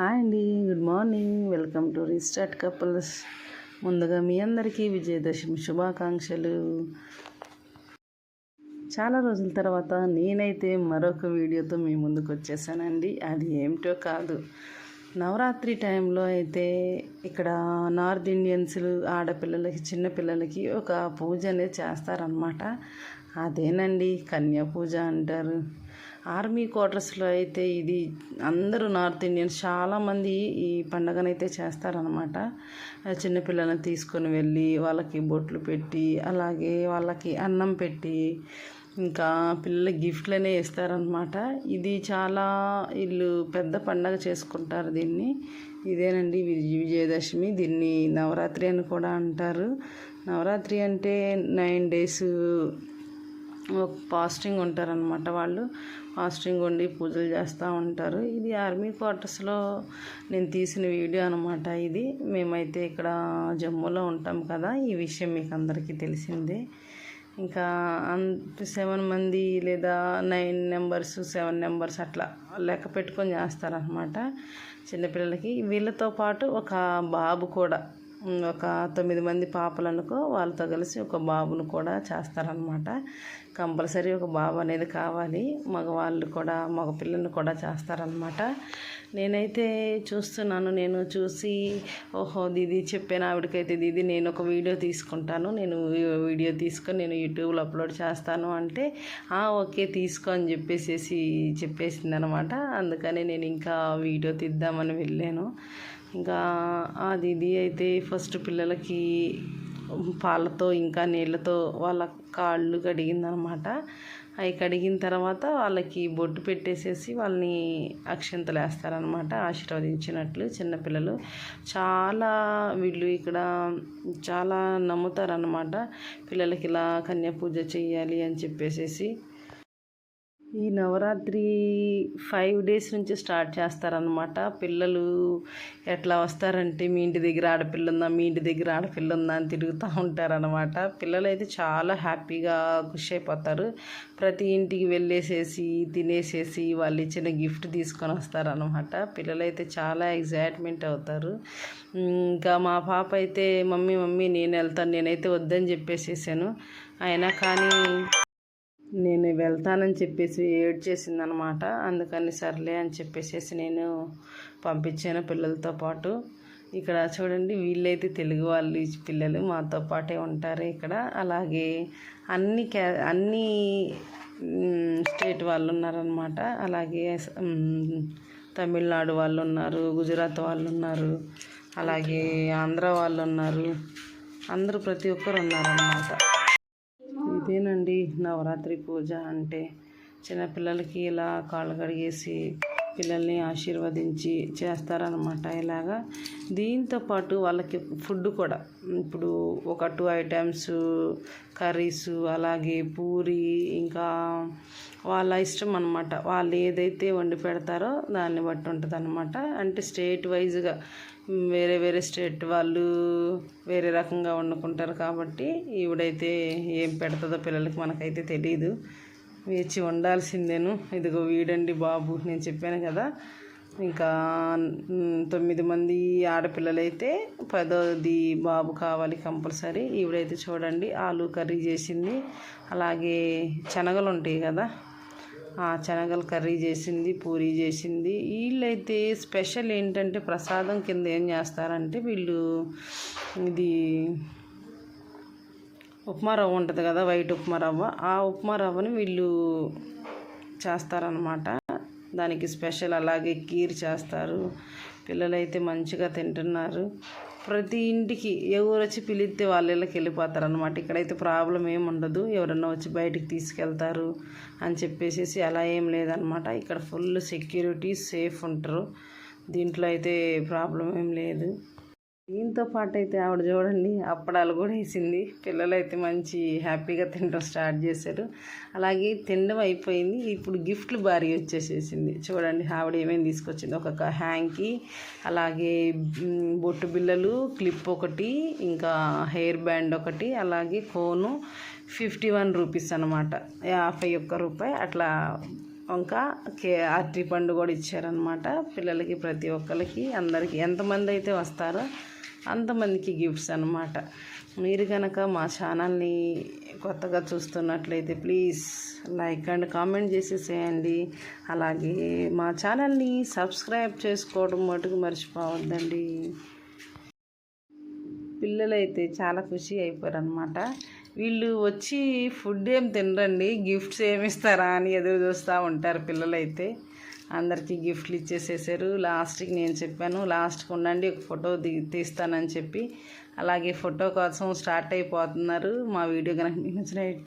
Hi అండి good morning. Welcome to restart couples. ముందుగా మీ అందరికీ విజయదశమి శుభాకాంక్షలు. చాలా రోజుల తర్వాత నేనైతే మరొక వీడియోతో మీ ముందుకు వచ్చేసానండి. అది ఏమిటో కాదు. నవరాత్రి టైంలో అయితే ఇక్కడ నార్త్ ఇండియన్స్ ఆడపిల్లలకి చిన్నపిల్లలకి ఒక పూజ అనేది చేస్తారనమాట అదేనండి కన్యా పూజ అంటారు. ఆర్మీ క్వార్టర్స్లో అయితే ఇది అందరూ నార్త్ ఇండియన్స్ చాలామంది ఈ పండగనైతే చేస్తారనమాట చిన్నపిల్లలను తీసుకొని వెళ్ళి వాళ్ళకి బొట్లు పెట్టి అలాగే వాళ్ళకి అన్నం పెట్టి ఇంకా పిల్లల గిఫ్ట్లనే ఇస్తారనమాట ఇది చాలా వీళ్ళు పెద్ద పండగ చేసుకుంటారు దీన్ని. ఇదేనండి విజయదశమి. దీన్ని నవరాత్రి అని కూడా అంటారు. నవరాత్రి అంటే నైన్ డేస్ ఫాస్టింగ్ ఉంటారనమాట వాళ్ళు. ఫాస్టింగ్ ఉండి పూజలు చేస్తూ ఉంటారు. ఇది ఆర్మీ క్వార్టర్స్లో నేను తీసిన వీడియో అనమాట ఇది. మేమైతే ఇక్కడ జమ్మూలో ఉంటాం కదా ఈ విషయం మీకు అందరికీ తెలిసిందే. ఇంకా సెవెన్ మంది లేదా నైన్ నెంబర్స్ సెవెన్ నెంబర్స్ అట్లా లెక్క పెట్టుకొని చేస్తారనమాట చిన్నపిల్లలకి. వీళ్ళతో పాటు ఒక బాబు కూడా ఒక తొమ్మిది మంది పాపలు అనుకో వాళ్ళతో కలిసి ఒక బాబును కూడా చేస్తారనమాట కంపల్సరీ ఒక బాబు అనేది కావాలి. మగవాళ్ళు కూడా మగ పిల్లల్ని కూడా చేస్తారనమాట నేనైతే చూస్తున్నాను. నేను చూసి ఓహో దీది చెప్పాను ఆవిడకైతే దీది నేను ఒక వీడియో తీసుకుంటాను. నేను వీడియో తీసుకొని నేను యూట్యూబ్లో అప్లోడ్ చేస్తాను. అంటే ఓకే తీసుకో అని చెప్పేసేసి చెప్పేసింది అనమాట అందుకని నేను ఇంకా వీడియో తీద్దామని వెళ్ళాను. ఇంకా ఆ దీది అయితే ఫస్ట్ పిల్లలకి పాలతో ఇంకా నీళ్ళతో వాళ్ళ కాళ్ళు కడిగిందనమాట. అవి కడిగిన తర్వాత వాళ్ళకి బొట్టు పెట్టేసేసి వాళ్ళని అక్షంతలు వేస్తారనమాట ఆశీర్వదించినట్లు చిన్నపిల్లలు. చాలా వీళ్ళు ఇక్కడ చాలా నమ్ముతారనమాట. పిల్లలకి ఇలా కన్యా పూజ చేయాలి అని చెప్పేసేసి. ఈ నవరాత్రి ఫైవ్ డేస్ నుంచి స్టార్ట్ చేస్తారనమాట పిల్లలు ఎట్లా వస్తారంటే మీ ఇంటి దగ్గర ఆడపిల్ల ఉందా మీ ఇంటి దగ్గర ఆడపిల్ల ఉందా అని తిరుగుతూ ఉంటారనమాట పిల్లలు అయితే చాలా హ్యాపీగా ఖుషి అయిపోతారు ప్రతి ఇంటికి వెళ్ళేసేసి తినేసేసి వాళ్ళు ఇచ్చిన గిఫ్ట్ తీసుకొని వస్తారనమాట పిల్లలు అయితే చాలా ఎగ్జైట్మెంట్ అవుతారు. ఇంకా మా పాప అయితే మమ్మీ మమ్మీ నేను వెళ్తాను. నేనైతే వద్దని చెప్పేసేసాను. అయినా కానీ నేను వెళ్తానని చెప్పేసి ఏడ్ చేసిందనమాట అందుకని సర్లే అని చెప్పేసి నేను పంపించాను పిల్లలతో పాటు. ఇక్కడ చూడండి వీళ్ళైతే తెలుగు వాళ్ళు పిల్లలు మాతో పాటే ఉంటారు ఇక్కడ. అలాగే అన్ని క్యా అన్ని స్టేట్ వాళ్ళు ఉన్నారనమాట. అలాగే తమిళనాడు వాళ్ళు ఉన్నారు గుజరాత్ వాళ్ళు ఉన్నారు అలాగే ఆంధ్ర వాళ్ళు ఉన్నారు. అందరూ ప్రతి ఒక్కరు ఉన్నారన్నమాట ఇదేనండి నవరాత్రి పూజ అంటే చిన్నపిల్లలకి ఇలా కాళ్ళు కడిగేసి పిల్లల్ని ఆశీర్వదించి చేస్తారనమాట ఇలాగా దీంతో పాటు వాళ్ళకి ఫుడ్ కూడా. ఇప్పుడు ఒక టూ ఐటమ్స్ కర్రీస్ అలాగే పూరి ఇంకా వాళ్ళ ఇష్టం అనమాట వాళ్ళు ఏదైతే వండి పెడతారో దాన్ని బట్టి ఉంటుంది అనమాట అంటే స్టేట్ వైజ్గా వేరే వేరే స్టేట్ వాళ్ళు వేరే రకంగా వండుకుంటారు కాబట్టి ఈవిడైతే ఏం పెడుతుందో పిల్లలకి మనకైతే తెలియదు వేచి ఉండాల్సిందేను ఇదిగో వీడండి బాబు నేను చెప్పాను కదా. ఇంకా తొమ్మిది మంది ఆడపిల్లలైతే పదోది బాబు కావాలి కంపల్సరీ. ఈవిడైతే చూడండి ఆలు కర్రీ చేసింది. అలాగే శనగలు ఉంటాయి కదా. ఆ శనగలు కర్రీ చేసింది పూరి చేసింది. వీళ్ళైతే స్పెషల్ ఏంటంటే ప్రసాదం కింద ఏం చేస్తారంటే వీళ్ళు ఇది ఉప్మా రవ్వ ఉంటుంది కదా వైట్ ఉప్మా రవ్వ ఆ ఉప్మా రవ్వని వీళ్ళు చేస్తారనమాట దానికి స్పెషల్ అలాగే కీర్ చేస్తారు. పిల్లలైతే మంచిగా తింటున్నారు. ప్రతి ఇంటికి ఎవరు వచ్చి పిలిస్తే వాళ్ళ ఇళ్ళకి వెళ్ళిపోతారు అనమాట ఇక్కడైతే ప్రాబ్లం ఏమి ఉండదు. ఎవరన్నా వచ్చి బయటికి తీసుకెళ్తారు అని చెప్పేసి అలా ఏం లేదనమాట ఇక్కడ ఫుల్ సెక్యూరిటీ సేఫ్ ఉంటారు. దీంట్లో అయితే ప్రాబ్లం ఏం లేదు. దీంతో పాటు అయితే ఆవిడ చూడండి అప్పడాలు కూడా వేసింది. పిల్లలు అయితే మంచి హ్యాపీగా తినడం స్టార్ట్ చేశారు. అలాగే తినడం అయిపోయింది. ఇప్పుడు గిఫ్ట్లు భారీ వచ్చేసేసింది. చూడండి ఆవిడ ఏమేమి తీసుకొచ్చింది. ఒక హ్యాంగ్కి అలాగే బొట్టు బిల్లలు క్లిప్ ఒకటి ఇంకా హెయిర్ బ్యాండ్ ఒకటి అలాగే కోను ఫిఫ్టీ వన్ రూపీస్ అనమాట యాభై ఒక్క రూపాయి. అట్లా ఇంకా కే అరటి పండు కూడా ఇచ్చారనమాట పిల్లలకి ప్రతి ఒక్కరికి అందరికీ. ఎంతమంది అయితే వస్తారో అంతమందికి గిఫ్ట్స్ అనమాట మీరు కనుక మా ఛానల్ని కొత్తగా చూస్తున్నట్లయితే ప్లీజ్ లైక్ అండ్ కామెంట్ చేసేసేయండి. అలాగే మా ఛానల్ని సబ్స్క్రైబ్ చేసుకోవడం మటుకు మర్చిపోవద్దండి. పిల్లలైతే చాలా ఖుషి అయిపోయారు అనమాట వీళ్ళు వచ్చి ఫుడ్ ఏం తినరండి గిఫ్ట్స్ ఏమి ఇస్తారా అని ఎదురు చూస్తూ ఉంటారు పిల్లలైతే. అందరికీ గిఫ్ట్లు ఇచ్చేసేసారు. లాస్ట్కి నేను చెప్పాను లాస్ట్కి ఉండండి ఒక ఫోటో దిగి తీస్తానని చెప్పి. అలాగే ఫోటో కోసం స్టార్ట్ అయిపోతున్నారు మా వీడియో కనుక మీకు నచ్చినట్టు